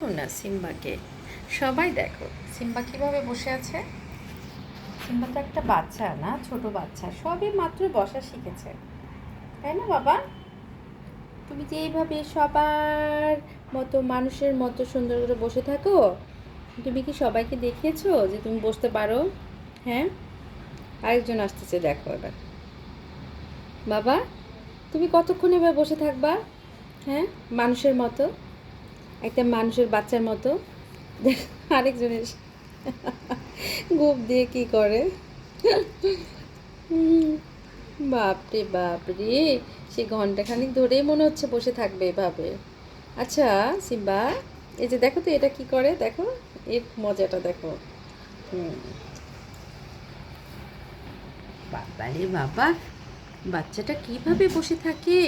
না, সিম্বাকে। সবাই দেখো, সিম্বা কীভাবে বসে আছে? সিম্বা তো একটা বাচ্চা না, ছোট বাচ্চা। সবে মাত্র বসা শিখেছে। তাই না, বাবা? তুমি যে এইভাবে সবার মতো, মানুষের মতো সুন্দর করে বসে থাকো? তুমি কি সবাইকে দেখিয়েছো যে তুমি বসতে পারো? হ্যাঁ? আরেকজন আসতেছে, দেখো এবার। বাবা, তুমি কতক্ষণ এবার বসে থাকবা? হ্যাঁ? মানুষের মতো? একটা মানুষের বাচ্চার মতো। আরেকজনের গোপ দিয়ে কি করে? বাপরে বাপরে, সে ঘন্টাখানিক ধরেই মনে হচ্ছে বসে থাকবে এভাবে। আচ্ছা সিম্বা, এই যে দেখো তো, এটা কি করে? দেখো, এর মজাটা দেখো। হুম। বাবারে বাবা, বাচ্চাটা কীভাবে বসে থাকে?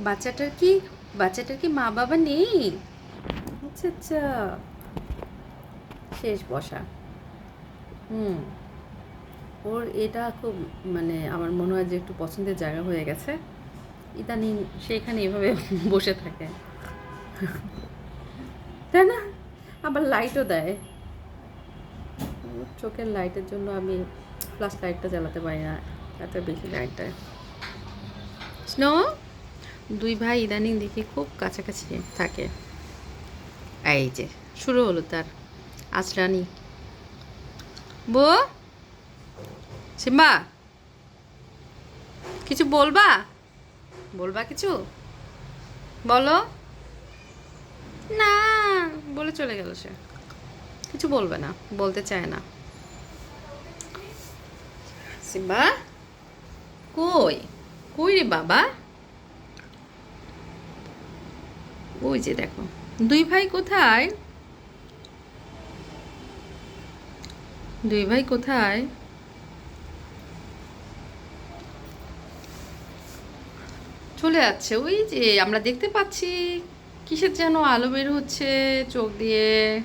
বাচ্চাটার কি বাচ্চাটার কি মা বাবা নেই? আচ্ছা আচ্ছা। শেষ বসা। হুম। ওর এটা খুব মানে আমার মনে হয় যে একটু পছন্দের জায়গা হয়ে গেছে। ইদানিং সেখানে এভাবে বসে থাকে। তাই না? আবার লাইটও দেয়। চোখের লাইটের জন্য আমি ফ্লাশ লাইটটা জ্বালাতে পারি না, এত বেশি লাইট দেয় স্নো দুই ভাই ইদানিং দেখি খুব কাছাকাছি থাকে। এই যে, শুরু হলো তার। আচরানি বো সিম্বা? কিছু বলবা? বলবা কিছু? বলো। না, বলে চলে গেল সে। কিছু বলবে না, বলতে চায় না। সিম্বা? কই? কই রে বাবা? ওই যে দেখো। দুই ভাই কোথায়? দুই ভাই কোথায়? চলে যাচ্ছে। ওই যে আমরা দেখতে পাচ্ছি, কিসের যেন আলো বের হচ্ছে চোখ দিয়ে।